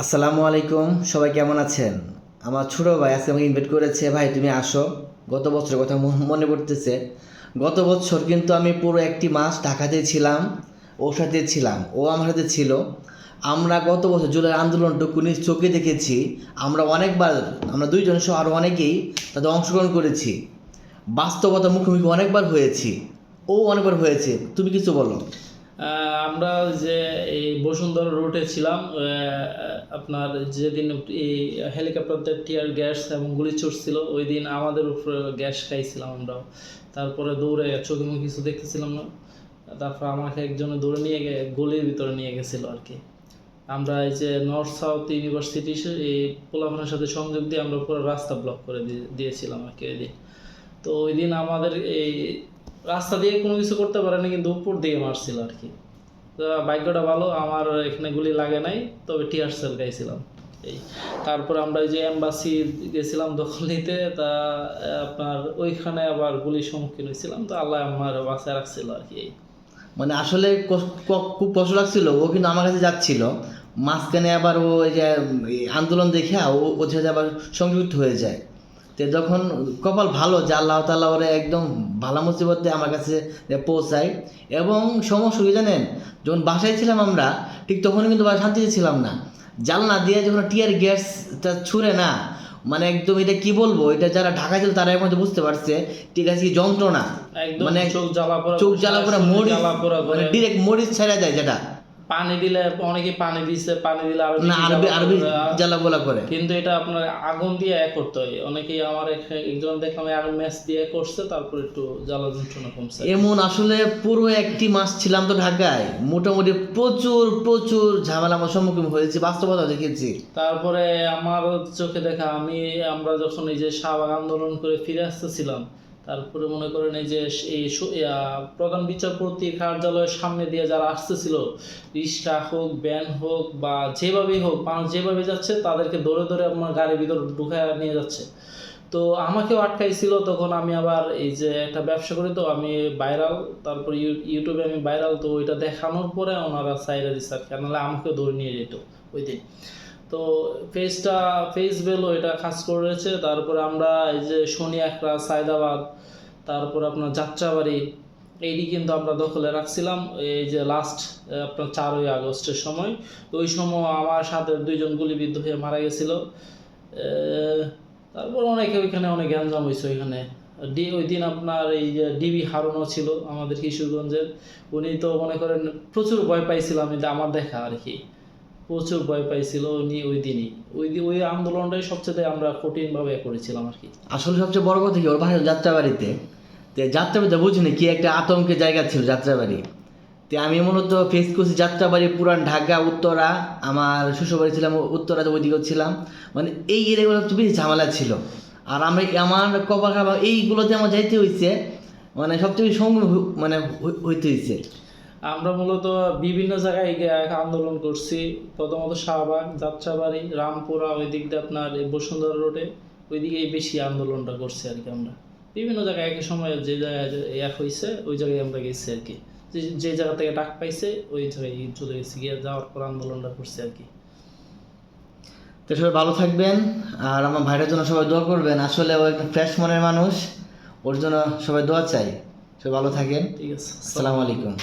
আসসালামু আলাইকুম, সবাই কেমন আছেন? আমার ছোট ভাই আজকে আমাকে ইনভাইট করেছে। ভাই, তুমি আসো। গত বছরের কথা মনে পড়তেছে। গত বছর কিন্তু আমি পুরো একটি মাস ঢাকাতে ছিলাম, ওর সাথে ছিলাম। ও আমার সাথে ছিল। আমরা গত বছর জুলাই আন্দোলনটুকু নিজ চোখে দেখেছি। আমরা অনেকবার, আমরা দুইজন সহ আরও অনেকেই তাতে অংশগ্রহণ করেছি। বাস্তবতা মুখোমুখি অনেকবার হয়েছি। ও অনেকবার হয়েছে। তুমি কিছু বলো। আমরা যে এই বসুন্ধরা রুটে ছিলাম আপনার যেদিন এই হেলিকপ্টারদের টিয়ার গ্যাস এবং গুলি ছুটছিল ওই দিন আমাদের উপরে গ্যাস খাইছিলাম আমরা তারপরে দৌড়ে চোখে মুখে কিছু দেখতেছিলাম না। তারপর আমাকে একজনে দৌড়ে নিয়ে গলির ভিতরে নিয়ে গেছিল আর কি। আমরা এই যে নর্থ সাউথ ইউনিভার্সিটি এই পোলাপানের সাথে সংযোগ দিয়ে আমরা পুরো রাস্তা ব্লক করে দিয়ে- দিয়েছিলাম আর কি ওই দিন। তো ওই দিন আমাদের এই রাস্তা দিয়ে কোনো কিছু করতে পারেনি কিন্তু উপর দিয়ে মারছিল আর কি। তো ভাগ্যটা ভালো, আমার এখানে গুলি লাগে নাই, তবে টিয়ার সেল গাইছিলাম এই, তারপর আমরা এই যে এম্বাসি গেছিলাম দখল নিতে, তা আপনার ওইখানে আবার গুলির সম্মুখীন হয়েছিলাম, তো আল্লাহ আমার বাসায় রাখছিল আর কি মানে আসলে খুব কষ্ট লাগছিল, ও কিন্তু আমার কাছে যাচ্ছিল। মাঝখানে আবার ও এই যে আন্দোলন দেখে ও ওর আবার সংযুক্ত হয়ে যায়। তো যখন কপাল ভালো যে আল্লাহ তাল্লাহ ওরে একদম ভালো মুসিবতে আমার কাছে পৌঁছায় এবং সমস্যা কি জানেন যখন বাসায় ছিলাম আমরা ঠিক তখন কিন্তু শান্তিতে ছিলাম না। জানলা দিয়ে যখন টিয়ার গ্যাসটা ছুঁড়ে না মানে একদম এটা কি বলব এটা যারা ঢাকা ছিল তারা এখন বুঝতে পারছে ঠিক আছে কি যন্ত্রণা। মানে চোখ জ্বালা পোড়া চোখ জ্বালা করে মরিচ পোড়া মানে ডিরেক্ট মরিচ ছেড়ে যায় যেটা। পানি দিলে অনেকে পানি দিচ্ছে পানি দিলে আরও না আরবি আরবি। জ্বালা পোলা করে। কিন্তু এটা আপনার আগুন দিয়ে এক করতে হয়। অনেকেই আমার একজন দেখলাম আগুন ম্যাচ দিয়ে করছে তারপর একটু জ্বালা যন্ত্রণা কমছে। এমন আসলে পুরো একটি মাস ছিলাম তো ঢাকায়। মোটামুটি প্রচুর প্রচুর ঝামেলা আমার সম্মুখীন হয়েছে বাস্তবতা দেখেছি তারপরে আমার চোখে দেখা আমি আমরা যখন এই যে শাহবাগ আন্দোলন করে ফিরে আসতেছিলাম তারপরে মনে করেন এই যে এই প্রধান বিচারপতির কার্যালয়ের সামনে দিয়ে যারা আসতেছিল, রিক্সা হোক, ভ্যান হোক বা যেভাবেই হোক, মানুষ যেভাবে যাচ্ছে তাদেরকে ধরে ধরে আমার গাড়ির ভিতর ঢুকায় নিয়ে যাচ্ছে। তো আমাকেও আটকাইছিল, তখন আমি আবার এই যে একটা ব্যবসা করি, তো আমি ভাইরাল তারপর ইউ- ইউটিউবে আমি ভাইরাল তো ওইটা দেখানোর পরে ওনারা সাইরা দিচ্ছে আর কি নাহলে আমাকেও ধরে নিয়ে যেত ওই দিন। তো ফেসটা ফেস বেলো এটা কাজ করেছে। তারপরে আমরা এই যে শনি একরা সায়দাবাদ, তারপর আপনার যাত্রাবাড়ি, এইটি কিন্তু আমরা দখলে রাখছিলাম। এই যে লাস্ট আপনার চারই আগস্টের সময়। তো ওই সময় আমার সাথে দুইজন গুলিবিদ্ধ হয়ে মারা গেছিল। তারপর অনেকে ওইখানে অনেক গ্যাঞ্জাম হয়েছে ওইখানে। ডি, ওই দিন আপনার এই যে ডিবি হারুনও ছিল আমাদের কিশোরগঞ্জের। উনি তো মনে করেন প্রচুর ভয় পাইছিলাম এটা আমার দেখা আর কি। প্রচুর ভয় পাইছিল উনি ওই দিনই। ওই ওই আন্দোলনটাই সবচেয়ে আমরা কঠিনভাবে করেছিলাম আর কি। আসলে সবচেয়ে বড় কথা কি, ওর বাসায় যাত্রাবাড়িতে। তো যাত্রাবাড়িতে বুঝিনি কি একটা আতঙ্কের জায়গা ছিল যাত্রাবাড়ি। তো আমি মূলত ফেস করছি যাত্রাবাড়ি, পুরান ঢাকা, উত্তরা। আমার শ্বশুরবাড়ি ছিলাম উত্তরাতে ওইদিকেও ছিলাম। মানে এই এরিয়াগুলো একটু বেশি ঝামেলা ছিল। আর আমি আমার কপাল খাবার এইগুলোতে আমার যাইতে হয়েছে মানে সবচেয়ে বেশি সঙ্গ মানে হইতে হয়েছে আমরা মূলত বিভিন্ন জায়গায় গিয়ে আন্দোলন করছি। প্রথমত শাহবাগ যাত্রাবাড়ি রামপুরা ওই দিক দিয়ে আপনার বসুন্ধরা রোডে ওই ওইদিকেই বেশি আন্দোলনটা করছি আর কি আমরা। বিভিন্ন জায়গায় একই সময় যে জায়গায় এক হয়েছে ওই জায়গায় আমরা গেছি আর কি। যে যে জায়গা থেকে ডাক পাইছে ওই জায়গায় চলে গেছি গিয়ে যাওয়ার পর আন্দোলনটা করছি আর কি। তো সবাই ভালো থাকবেন আর আমার ভাইটার জন্য সবাই দোয়া করবেন। আসলে ও একটা ফ্রেশ মনের মানুষ ওর জন্য সবাই দোয়া চাই। সবাই ভালো থাকেন। ঠিক আছে। আসসালামু আলাইকুম।